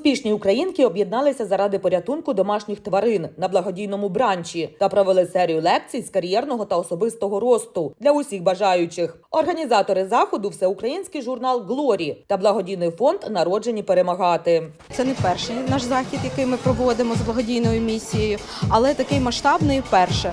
Успішні українки об'єдналися заради порятунку домашніх тварин на благодійному бранчі та провели серію лекцій з кар'єрного та особистого росту для усіх бажаючих. Організатори заходу всеукраїнський журнал Глорі та благодійний фонд Народжені перемагати. Це не перший наш захід, який ми проводимо з благодійною місією, але такий масштабний вперше.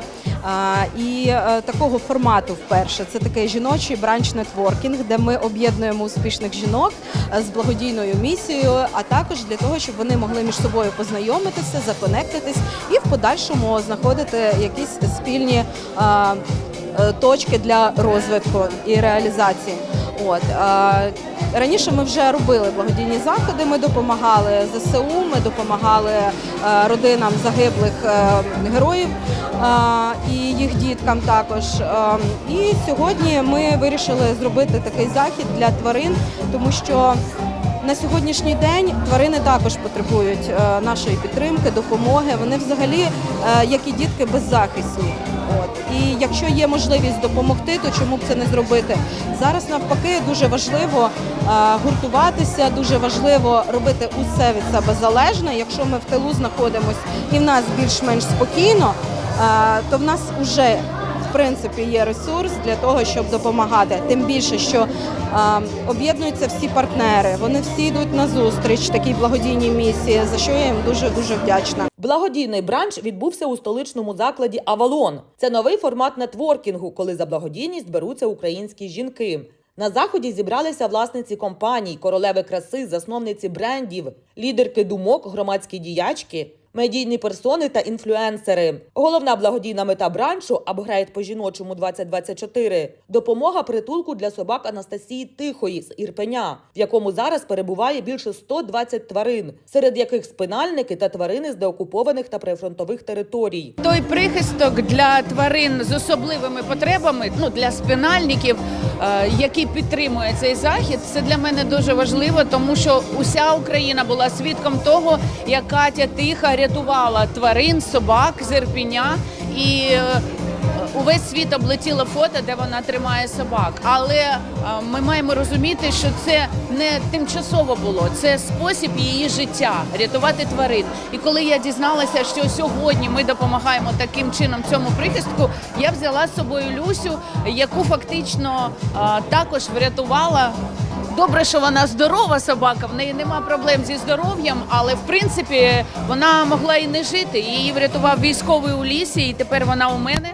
І е, такого формату вперше це такий жіночий бранч нетворкінг, де ми об'єднуємо успішних жінок е, з благодійною місією, а також для того, щоб вони могли між собою познайомитися, законектитись і в подальшому знаходити якісь спільні е, точки для розвитку і реалізації. От раніше ми вже робили благодійні заходи. Ми допомагали ЗСУ, ми допомагали е, родинам загиблих е, героїв е, і їх діткам також. І сьогодні ми вирішили зробити такий захід для тварин, тому що на сьогоднішній день тварини також потребують е, нашої підтримки, допомоги. Вони взагалі, е, як і дітки, беззахисні. От і якщо є можливість допомогти, то чому б це не зробити? Зараз навпаки дуже важливо е, гуртуватися, дуже важливо робити усе від себе залежне. Якщо ми в тилу знаходимося і в нас більш-менш спокійно, то в нас вже принципі є ресурс для того, щоб допомагати. Тим більше, що е, об'єднуються всі партнери, вони всі йдуть на зустріч такій благодійній місії, за що я їм дуже дуже вдячна. Благодійний бранч відбувся у столичному закладі Авалон. Це новий формат нетворкінгу, коли за благодійність беруться українські жінки. На заході зібралися власниці компаній, королеви краси, засновниці брендів, лідерки думок, громадські діячки, медійні персони та інфлюенсери. Головна благодійна мета бранчу апгрейд по жіночому 2024 – допомога притулку для собак Анастасії Тихої з Ірпеня, в якому зараз перебуває більше 120 тварин, серед яких спинальники та тварини з деокупованих та прифронтових територій. Той прихисток для тварин з особливими потребами, ну для спинальників, е, який підтримує цей захід, це для мене дуже важливо, тому що уся Україна була свідком того, як Катя Тиха рятувала тварин, собак з Ірпіня і. е, Увесь світ облетіло фото, де вона тримає собак. Але е, ми маємо розуміти, що це не тимчасово було, це спосіб її життя рятувати тварин. І коли я дізналася, що сьогодні ми допомагаємо таким чином цьому прихистку, я взяла з собою Люсю, яку фактично е, також врятувала. Добре, що вона здорова собака, в неї нема проблем зі здоров'ям, але в принципі вона могла і не жити. Її врятував військовий у лісі, і тепер вона у мене.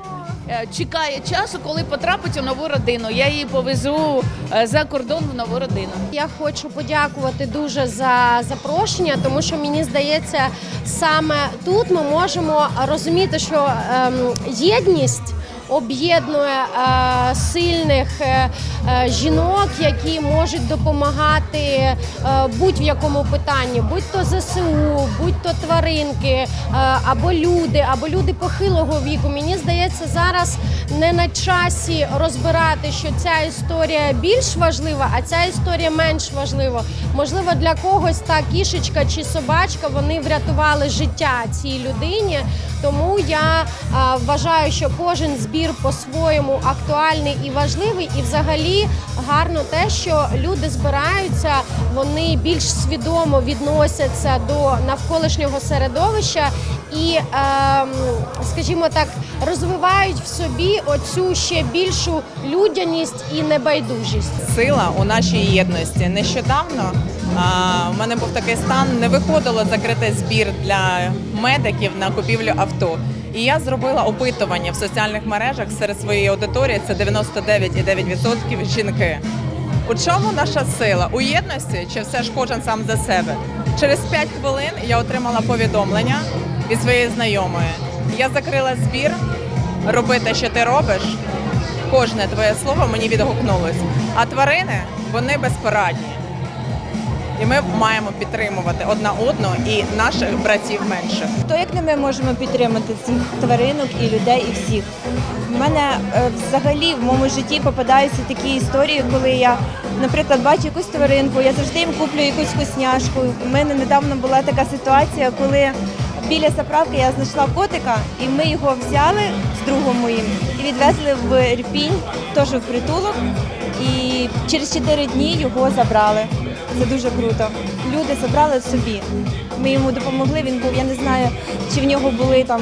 Е, Чекає часу, коли потрапить у нову родину. Я її повезу е, за кордон в нову родину. Я хочу подякувати дуже за запрошення, тому що мені здається, саме тут ми можемо розуміти, що ем, єдність. Об'єднує е, сильних жінок, які можуть допомагати е, будь-в якому питанні, будь то ЗСУ, будь то тваринки, е, або люди, або люди похилого віку. Мені здається, зараз не на часі розбирати, що ця історія більш важлива, а ця історія менш важлива. Можливо, для когось та кішечка чи собачка вони врятували життя цій людині. Тому я вважаю, що кожен збір по-своєму актуальний і важливий, і взагалі гарно те, що люди збираються, вони більш свідомо відносяться до навколишнього середовища і, ем, скажімо так, розвивають в собі оцю ще більшу людяність і небайдужість. сила у нашій єдності. Нещодавно в мене був такий стан, не виходило закрити збір для медиків на купівлю авто. І я зробила опитування в соціальних мережах серед своєї аудиторії. Це 99,9% жінки. У чому наша сила? У єдності чи все ж кожен сам за себе? Через 5 хвилин я отримала повідомлення від своєї знайомої. Я закрила збір, роби те, що ти робиш, кожне твоє слово мені відгукнулось. А тварини вони безпорадні. І ми маємо підтримувати одна одну і наших братів менших. То як не ми можемо підтримати цих тваринок і людей, і всіх. У мене е, взагалі в моєму житті попадаються такі історії, коли я, наприклад, бачу якусь тваринку, я завжди їм куплю якусь вкусняшку. У мене недавно була така ситуація, коли біля заправки я знайшла котика, і ми його взяли з другом моїм і відвезли в Ірпінь, теж в притулок. І через 4 дні його забрали. Це дуже круто. Люди забрали собі. Ми йому допомогли. Він був, я не знаю, чи в нього були там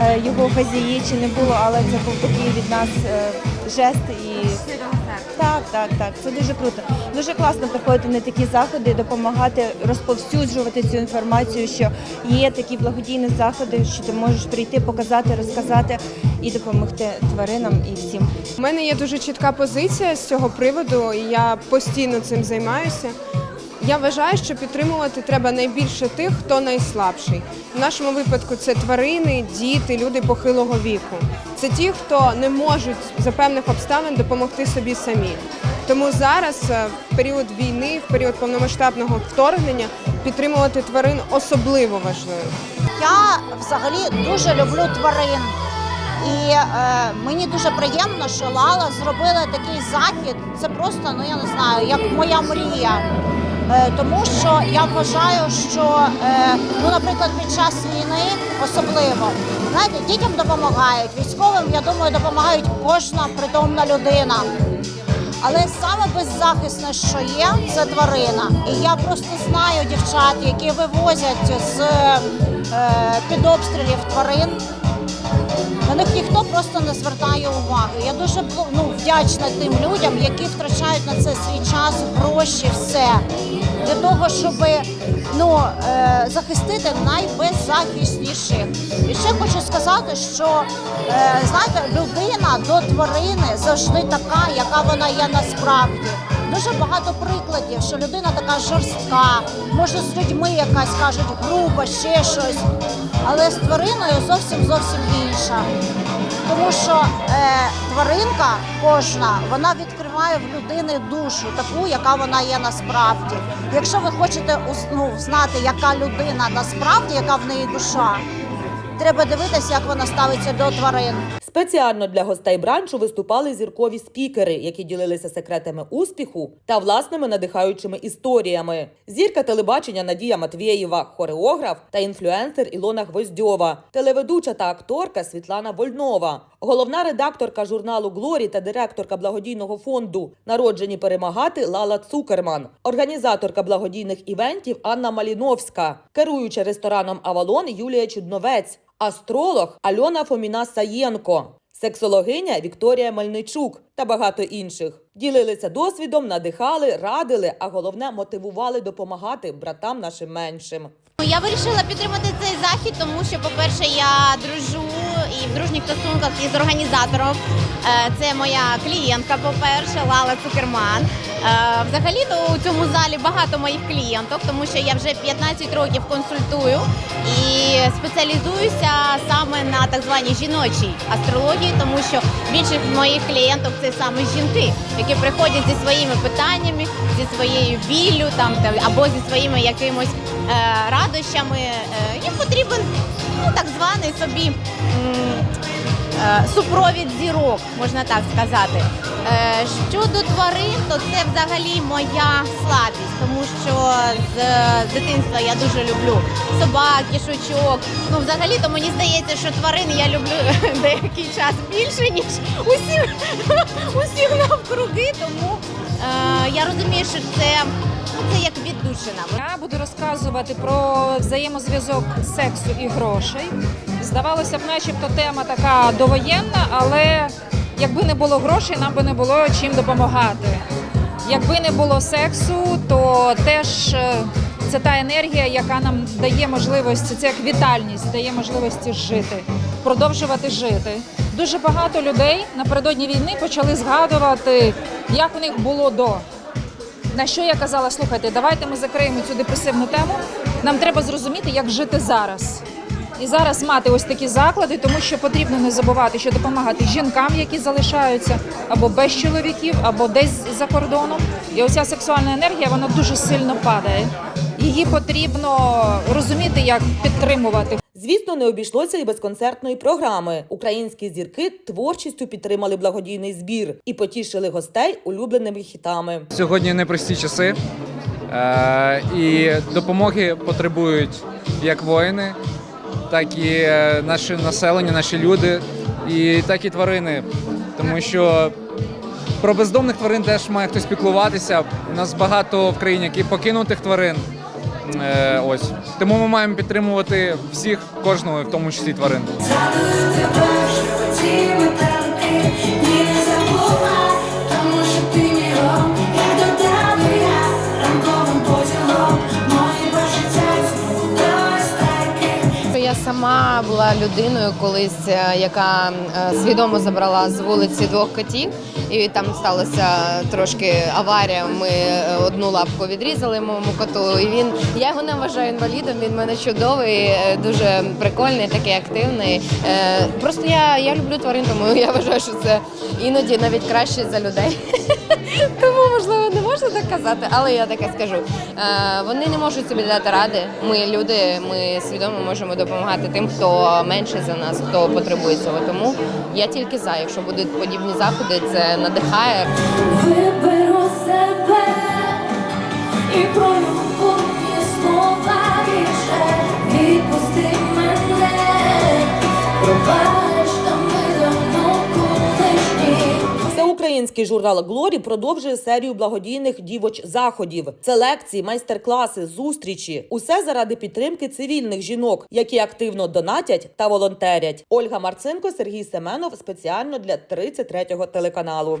е, його хазії, чи не було, але це був такий від нас е, жест і так, так, так. Це дуже круто. Дуже класно приходити на такі заходи, допомагати розповсюджувати цю інформацію, що є такі благодійні заходи, що ти можеш прийти, показати, розказати і допомогти тваринам і всім. У мене є дуже чітка позиція з цього приводу, і я постійно цим займаюся. Я вважаю, що підтримувати треба найбільше тих, хто найслабший. В нашому випадку це тварини, діти, люди похилого віку. Це ті, хто не можуть за певних обставин допомогти собі самі. Тому зараз, е, в період війни, в період повномасштабного вторгнення, підтримувати тварин особливо важливо. Я взагалі дуже люблю тварин. І е, мені дуже приємно, що Лала зробила такий захід. Це просто, ну я не знаю, як моя мрія. Е, тому що я вважаю, що, е, ну, наприклад, під час війни особливо, знаєте, дітям допомагають, військовим, я думаю, допомагають кожна притомна людина. Але саме беззахисне, що є, це тварина. І я просто знаю дівчат, які вивозять з е, під обстрілів тварин. На них ніхто просто не звертає уваги. Я дуже ну, вдячна тим людям, які втрачають на це свій час, гроші, все для того, щоб ну, е, захистити найбеззахисніших. І ще хочу сказати, що е, знаєте, людина до тварини завжди така, яка вона є насправді. Дуже багато прикладів, що людина така жорстка, може з людьми якась кажуть груба, ще щось. Але з твариною зовсім зовсім інша. Тому що е, тваринка кожна вона відкриває в людини душу, таку, яка вона є насправді. Якщо ви хочете ну, знати, яка людина насправді, яка в неї душа, треба дивитися, як вона ставиться до тварин. Спеціально для гостей бранчу виступали зіркові спікери, які ділилися секретами успіху та власними надихаючими історіями. Зірка телебачення Надія Матвєєва, хореограф та інфлюенсер Ілона Гвоздьова, телеведуча та акторка Світлана Вольнова, головна редакторка журналу Глорі та директорка благодійного фонду Народжені перемагати Лала Цукерман, організаторка благодійних івентів Анна Маліновська, керуюча рестораном Авалон Юлія Чудновець. Астролог Альона Фоміна Саєнко, сексологиня Вікторія Мельничук та багато інших ділилися досвідом, надихали, радили, а головне мотивували допомагати братам нашим меншим. Я вирішила підтримати цей захід, тому що, по-перше, я дружу і в дружніх стосунках із організатором. Е, Це моя клієнтка, по-перше, Лала Цукерман. Е, Взагалі-то у цьому залі багато моїх клієнток, тому що я вже 15 років консультую і спеціалізуюся саме на так званій жіночій астрології, тому що більшість моїх клієнток це саме жінки, які приходять зі своїми питаннями, зі своєю біллю там та- або зі своїми якимось е, радощами. Їм потрібен ну так званий собі. Е, Супровід зірок, можна так сказати. Е, Щодо тварин, то це взагалі моя слабість, тому що з, дитинства я дуже люблю собак, кішочок. Ну, взагалі, то мені здається, що тварин я люблю деякий час більше, ніж усіх, усіх навкруги. Тому е, я розумію, що це, це як віддушина. Я буду розказувати про взаємозв'язок сексу і грошей. Здавалося б, начебто тема така довоєнна, але якби не було грошей, нам би не було чим допомагати. Якби не було сексу, то теж е, це та енергія, яка нам дає можливості, це як вітальність, дає можливості жити, продовжувати жити. Дуже багато людей напередодні війни почали згадувати, як у них було до. На що я казала, слухайте, давайте ми закриємо цю депресивну тему. Нам треба зрозуміти, як жити зараз. І зараз мати ось такі заклади, тому що потрібно не забувати, що допомагати жінкам, які залишаються або без чоловіків, або десь за кордоном. І оця сексуальна енергія вона дуже сильно падає. Її потрібно розуміти, як підтримувати. Звісно, не обійшлося і без концертної програми. Українські зірки творчістю підтримали благодійний збір і потішили гостей улюбленими хітами. Сьогодні непрості часи, е, і допомоги потребують як воїни, так і е, наше населення, наші люди, і так і тварини. Тому що Про бездомних тварин теж має хтось піклуватися. У нас багато в країні які покинутих тварин. Е, ось. Тому ми маємо підтримувати всіх, кожного, в тому числі тварин. Була людиною колись, е, яка е, свідомо забрала з вулиці двох котів, і там сталося трошки аварія. Ми е, одну лапку відрізали моєму коту. І він я його не вважаю інвалідом. Він в мене чудовий, дуже прикольний, такий активний. Просто я, я люблю тварин, тому я вважаю, що це іноді навіть краще за людей. Тому можливо не можна так казати, але я таке скажу. Е, Вони не можуть собі дати ради. Ми люди, ми свідомо можемо допомагати тим, хто менше за нас, хто потребує цього. Тому я тільки за, якщо будуть подібні заходи, це надихає. Виберу себе і пролюбу слова більше відпусти мене, Всеукраїнський журнал Глорі продовжує серію благодійних дівоч заходів. Це лекції, майстер-класи, зустрічі. Усе заради підтримки цивільних жінок, які активно донатять та волонтерять. Ольга Марцинко, Сергій Семенов спеціально для 33-го телеканалу.